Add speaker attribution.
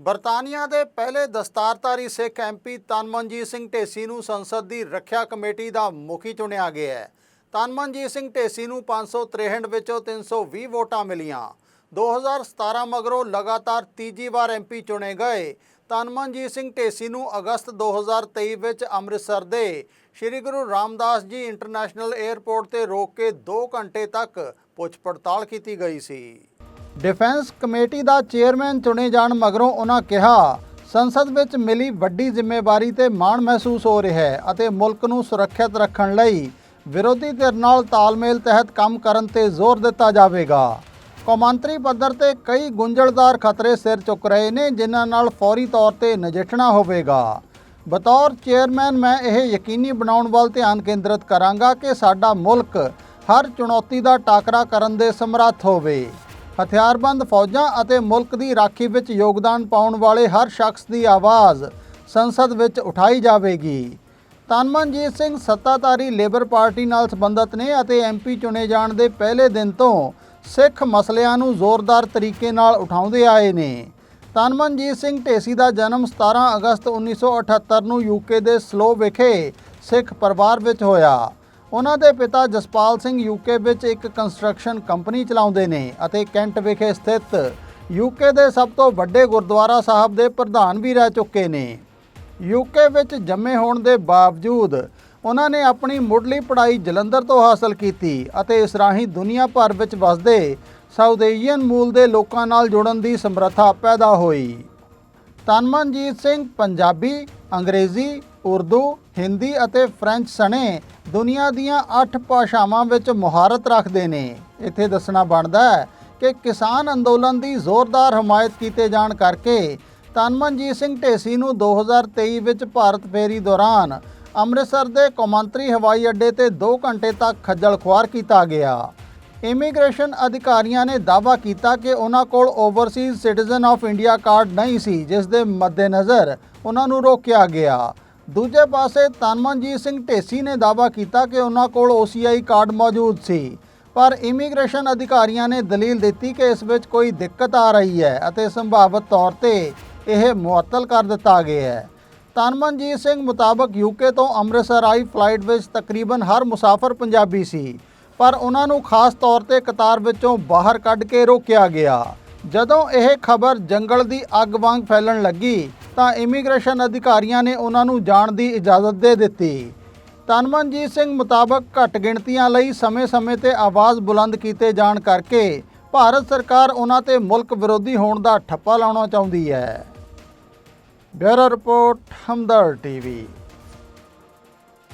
Speaker 1: ਬਰਤਾਨੀਆ ਦੇ ਪਹਿਲੇ ਦਸਤਾਰਧਾਰੀ ਸਿੱਖ ਐਮਪੀ ਤਨਮਨਜੀਤ ਸਿੰਘ ਢੇਸੀ ਨੂੰ ਸੰਸਦ ਦੀ ਰੱਖਿਆ ਕਮੇਟੀ ਦਾ ਮੁਖੀ ਚੁਣਿਆ ਗਿਆ ਹੈ। ਤਨਮਨਜੀਤ ਸਿੰਘ ਢੇਸੀ ਨੂੰ 563 ਵਿੱਚੋਂ 320 ਵੋਟਾਂ ਮਿਲੀਆਂ। 2017 ਮਗਰੋਂ ਲਗਾਤਾਰ ਤੀਜੀ ਵਾਰ ਐਮਪੀ ਚੁਣੇ ਗਏ। ਤਨਮਨਜੀਤ ਸਿੰਘ ਢੇਸੀ ਨੂੰ ਅਗਸਤ 2023 ਵਿੱਚ ਅੰਮ੍ਰਿਤਸਰ ਦੇ ਸ੍ਰੀ ਗੁਰੂ ਰਾਮਦਾਸ ਜੀ ਇੰਟਰਨੈਸ਼ਨਲ 에ਅਰਪੋਰਟ ਤੇ ਰੋਕ ਕੇ 2 ਘੰਟੇ ਤੱਕ ਪੁੱਛ ਪੜਤਾਲ ਕੀਤੀ ਗਈ ਸੀ। ਡਿਫੈਂਸ ਕਮੇਟੀ ਦਾ ਚੇਅਰਮੈਨ ਚੁਣੇ ਜਾਣ ਮਗਰੋਂ ਉਹਨਾਂ ਕਿਹਾ, ਸੰਸਦ ਵਿੱਚ ਮਿਲੀ ਵੱਡੀ ਜ਼ਿੰਮੇਵਾਰੀ ਤੇ ਮਾਣ ਮਹਿਸੂਸ ਹੋ ਰਿਹਾ ਹੈ ਅਤੇ ਮੁਲਕ ਨੂੰ ਸੁਰੱਖਿਅਤ ਰੱਖਣ ਲਈ ਵਿਰੋਧੀ ਧਿਰ ਨਾਲ ਤਾਲਮੇਲ ਤਹਿਤ ਕੰਮ ਕਰਨ ਤੇ ਜ਼ੋਰ ਦਿੱਤਾ ਜਾਵੇਗਾ। ਕੌਮਾਂਤਰੀ ਪੱਧਰ ਤੇ ਕਈ ਗੁੰਝਲਦਾਰ ਖਤਰੇ ਸਿਰ ਚੁੱਕ ਰਹੇ ਨੇ ਜਿਨ੍ਹਾਂ ਨਾਲ ਫੌਰੀ ਤੌਰ ਤੇ ਨਜਿੱਠਣਾ ਹੋਵੇਗਾ। ਬਤੌਰ ਚੇਅਰਮੈਨ ਮੈਂ ਇਹ ਯਕੀਨੀ ਬਣਾਉਣ ਵੱਲ ਧਿਆਨ ਕੇਂਦਰਿਤ ਕਰਾਂਗਾ ਕਿ ਸਾਡਾ ਮੁਲਕ ਹਰ ਚੁਣੌਤੀ ਦਾ ਟਾਕਰਾ ਕਰਨ ਦੇ ਸਮਰੱਥ ਹੋਵੇ। ਹਥਿਆਰਬੰਦ ਫੌਜਾਂ ਅਤੇ ਮੁਲਕ ਦੀ ਰਾਖੀ ਵਿੱਚ ਯੋਗਦਾਨ ਪਾਉਣ ਵਾਲੇ ਹਰ ਸ਼ਖਸ ਦੀ ਆਵਾਜ਼ ਸੰਸਦ ਵਿੱਚ ਉਠਾਈ ਜਾਵੇਗੀ। ਤਨਮਨਜੀਤ ਸਿੰਘ ਸੱਤਾਧਾਰੀ ਲੇਬਰ ਪਾਰਟੀ ਨਾਲ ਸੰਬੰਧਤ ਨੇ ਅਤੇ ਐਮਪੀ ਚੁਣੇ ਜਾਣ ਦੇ ਪਹਿਲੇ ਦਿਨ ਤੋਂ ਸਿੱਖ ਮਸਲਿਆਂ ਨੂੰ ਜ਼ੋਰਦਾਰ ਤਰੀਕੇ ਨਾਲ ਉਠਾਉਂਦੇ ਆਏ ਨੇ। ਤਨਮਨਜੀਤ ਸਿੰਘ ਢੇਸੀ ਦਾ ਜਨਮ 17 ਅਗਸਤ 1978 ਨੂੰ ਯੂਕੇ ਦੇ ਸਲੋ ਵਿਖੇ ਸਿੱਖ ਪਰਿਵਾਰ ਵਿੱਚ ਹੋਇਆ। ਉਹਨਾਂ ਦੇ ਪਿਤਾ ਜਸਪਾਲ ਸਿੰਘ ਯੂਕੇ ਵਿੱਚ ਇੱਕ ਕੰਸਟਰਕਸ਼ਨ ਕੰਪਨੀ ਚਲਾਉਂਦੇ ਨੇ ਅਤੇ ਕੈਂਟ ਵਿਖੇ ਸਥਿਤ ਯੂਕੇ ਦੇ ਸਭ ਤੋਂ ਵੱਡੇ ਗੁਰਦੁਆਰਾ ਸਾਹਿਬ ਦੇ ਪ੍ਰਧਾਨ ਵੀ ਰਹਿ ਚੁੱਕੇ ਨੇ। ਯੂਕੇ ਵਿੱਚ ਜੰਮੇ ਹੋਣ ਦੇ ਬਾਵਜੂਦ ਉਹਨਾਂ ਨੇ ਆਪਣੀ ਮੁੱਢਲੀ ਪੜ੍ਹਾਈ ਜਲੰਧਰ ਤੋਂ ਹਾਸਲ ਕੀਤੀ ਅਤੇ ਇਸ ਰਾਹੀਂ ਦੁਨੀਆ ਭਰ ਵਿੱਚ ਵਸਦੇ ਸਾਊਥ ਮੂਲ ਦੇ ਲੋਕਾਂ ਨਾਲ ਜੁੜਨ ਦੀ ਸਮਰੱਥਾ ਪੈਦਾ ਹੋਈ। ਤਨਮਨਜੀਤ ਸਿੰਘ ਪੰਜਾਬੀ, ਅੰਗਰੇਜ਼ੀ ਉਰਦੂ, ਹਿੰਦੀ ਅਤੇ ਫ੍ਰੈਂਚ ਸਣੇ ਦੁਨੀਆ ਦੀਆਂ 8 ਭਾਸ਼ਾਵਾਂ ਵਿੱਚ ਮੁਹਾਰਤ ਰੱਖਦੇ ਨੇ। ਇੱਥੇ ਦੱਸਣਾ ਬਣਦਾ ਹੈ ਕਿ ਕਿਸਾਨ ਅੰਦੋਲਨ ਦੀ ਜ਼ੋਰਦਾਰ ਹਮਾਇਤ ਕੀਤੇ ਜਾਣ ਕਰਕੇ ਤਨਮਨਜੀਤ ਸਿੰਘ ਢੇਸੀ ਨੂੰ 2023 ਵਿੱਚ ਭਾਰਤ ਫੇਰੀ ਦੌਰਾਨ ਅੰਮ੍ਰਿਤਸਰ ਦੇ ਕੌਮਾਂਤਰੀ ਹਵਾਈ ਅੱਡੇ ਤੇ 2 ਘੰਟੇ ਤੱਕ ਖੱਜਲ ਖੁਆਰ ਕੀਤਾ ਗਿਆ। ਇਮੀਗ੍ਰੇਸ਼ਨ ਅਧਿਕਾਰੀਆਂ ਨੇ ਦਾਅਵਾ ਕੀਤਾ ਕਿ ਉਹਨਾਂ ਕੋਲ overseas citizen of India card ਨਹੀਂ ਸੀ, ਜਿਸ ਦੇ ਮੱਦੇਨਜ਼ਰ ਉਹਨਾਂ ਨੂੰ ਰੋਕਿਆ ਗਿਆ। ਦੂਜੇ ਪਾਸੇ ਤਨਮਨਜੀਤ ਸਿੰਘ ਢੇਸੀ ਨੇ ਦਾਅਵਾ ਕੀਤਾ ਕਿ ਉਹਨਾਂ ਕੋਲ OCI ਕਾਰਡ ਮੌਜੂਦ ਸੀ, ਪਰ ਇਮੀਗ੍ਰੇਸ਼ਨ ਅਧਿਕਾਰੀਆਂ ਨੇ ਦਲੀਲ ਦਿੱਤੀ ਕਿ ਇਸ ਵਿੱਚ ਕੋਈ ਦਿੱਕਤ ਆ ਰਹੀ ਹੈ ਅਤੇ ਸੰਭਾਵਤ ਤੌਰ ਤੇ ਇਹ ਮੁਅੱਤਲ ਕਰ ਦਿੱਤਾ ਗਿਆ ਹੈ। ਤਨਮਨਜੀਤ ਸਿੰਘ ਮੁਤਾਬਕ ਯੂਕੇ ਤੋਂ ਅੰਮ੍ਰਿਤਸਰ ਆਈ ਫਲਾਈਟ ਵਿੱਚ ਤਕਰੀਬਨ ਹਰ ਮੁਸਾਫਰ ਪੰਜਾਬੀ ਸੀ, ਪਰ ਉਹਨਾਂ ਨੂੰ ਖਾਸ ਤੌਰ ਤੇ ਕਤਾਰ ਵਿੱਚੋਂ ਬਾਹਰ ਕੱਢ ਕੇ ਰੋਕਿਆ ਗਿਆ। ਜਦੋਂ ਇਹ ਖਬਰ ਜੰਗਲ ਦੀ ਅੱਗ ਵਾਂਗ ਫੈਲਣ ਲੱਗੀ, ਤਾਂ ਇਮੀਗ੍ਰੇਸ਼ਨ ਅਧਿਕਾਰੀਆਂ ਨੇ ਉਹਨਾਂ ਨੂੰ ਜਾਣ ਦੀ ਇਜਾਜ਼ਤ ਦੇ ਦਿੱਤੀ। ਤਨਮਨਜੀਤ ਸਿੰਘ ਮੁਤਾਬਕ ਘੱਟ ਗਿਣਤੀਆਂ ਲਈ ਸਮੇਂ-ਸਮੇਂ ਤੇ ਆਵਾਜ਼ ਬੁਲੰਦ ਕੀਤੇ ਜਾਣ ਕਰਕੇ ਭਾਰਤ ਸਰਕਾਰ ਉਹਨਾਂ ਤੇ ਮੁਲਕ ਵਿਰੋਧੀ ਹੋਣ ਦਾ ਠੱਪਾ ਲਾਉਣਾ ਚਾਹੁੰਦੀ ਹੈ। Bureau report Hamdard TV.